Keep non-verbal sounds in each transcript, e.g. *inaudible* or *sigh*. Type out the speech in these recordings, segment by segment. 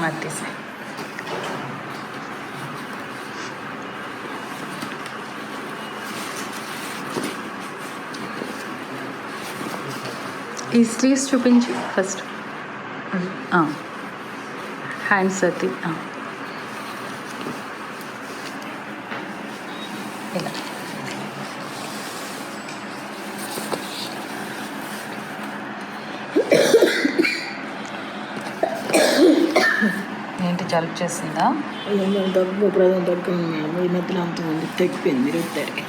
అది తీసే ఈ స్లీవ్స్ చూపించి ఫస్ట్ హ్యాండ్స్ అది ఆ. ఇలా ఏంటి జలుబు చేసిందా దగ్గు ప్రధాన దగ్గు ఈ మధ్యలో అంత ఉంది తగ్గిపోయింది రుద్దారికి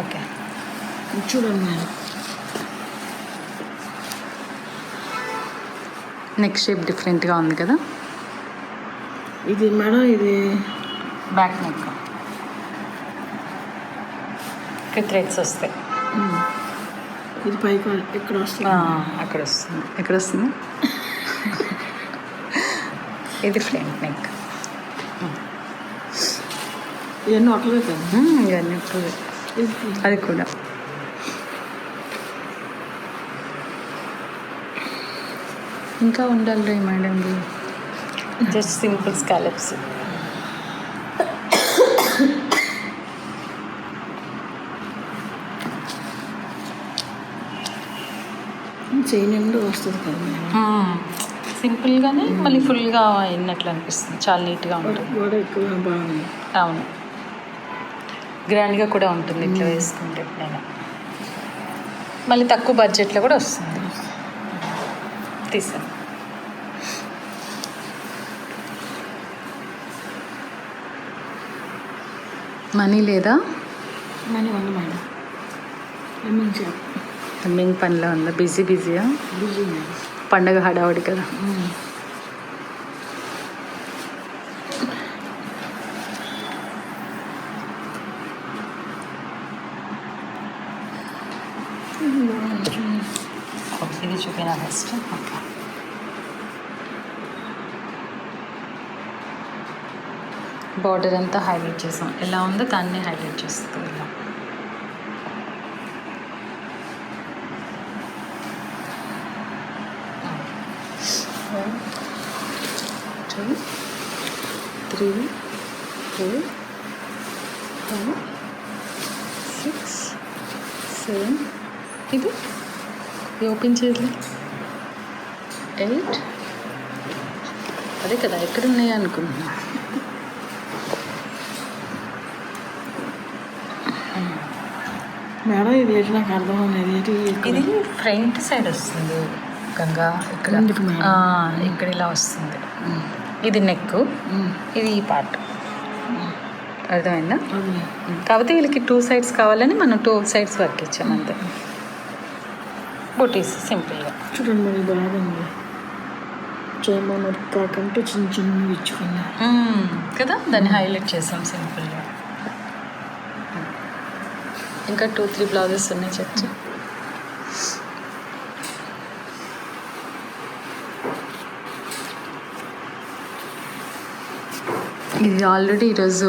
ఓకే. చూడండి మేడం. నెక్ షేప్ డిఫరెంట్గా ఉంది కదా? ఇది మేడం ఇది బ్యాక్ నెక్ ఇక్కడ థ్రెడ్స్ వస్తాయి. ఇది పైకి ఇక్కడ వస్తుంది? అక్కడ వస్తుంది. ఎక్కడ వస్తుంది? *laughs* ఇది ఫ్రంట్ నెక్. ఇవన్నీ ఒకవే కదా? ఇవన్నీ ఇది అది కూడా. ఇంకా ఉండాలి రే మేడం *laughs* జస్ట్ సింపుల్ స్కాలప్స్. చేయి నిండు వస్తుంది కదా సింపుల్గానే మళ్ళీ ఫుల్గా అయినట్లు అనిపిస్తుంది. చాలా నీట్గా ఉంటుంది. ఎక్కువ బాగుంది. అవును. గ్రాండ్గా కూడా ఉంటుంది ఇట్లా వేసుకుంటే ఎప్పుడైనా. మళ్ళీ తక్కువ బడ్జెట్లో కూడా వస్తుంది. తీసాను మనీ లేదా? మనీ ఉంది మేడం. లెమన్ షాప్ తమ్మింగ్ పనిలో ఉందా బిజీ బిజీయా బిజీ మేడం పండగ హడావుడి కదా ఉమ్. ఇది చూపినా ఫస్ట్ ఓకే బార్డర్ అంతా హైలైట్ చేసాం ఎలా ఉందో దాన్ని హైలైట్ చేస్తుంది ఇలా two three four five six seven ఇది ఓపెన్ చేయలేదు ఎయిట్ అదే కదా ఎక్కడ ఉన్నాయి అనుకుంటున్నా మేడం ఇది ఏంటి నాకు అర్థం అనేది? ఇది ఫ్రంట్ సైడ్ వస్తుంది గంగా ఇక్కడ ఇక్కడ ఇలా వస్తుంది. ఇది నెక్. ఇది ఈ పార్ట్. అర్థమైందా? కాకపోతే వీళ్ళకి టూ సైడ్స్ కావాలని మనం టూ సైడ్స్ వర్క్ ఇచ్చాం అంతే. బుటీస్ సింపుల్గా. చూడండి మరి బాగుంది చేయమన్నారు కాకంటే చిన్న ఇచ్చుకున్నా. మ్మ్. కదా? దాన్ని హైలైట్ చేసాం సింపుల్గా. ఇంకా టూ త్రీ బ్లౌజెస్ ఉన్నాయి చెప్తే ఇది ఆల్రెడీ ఈరోజు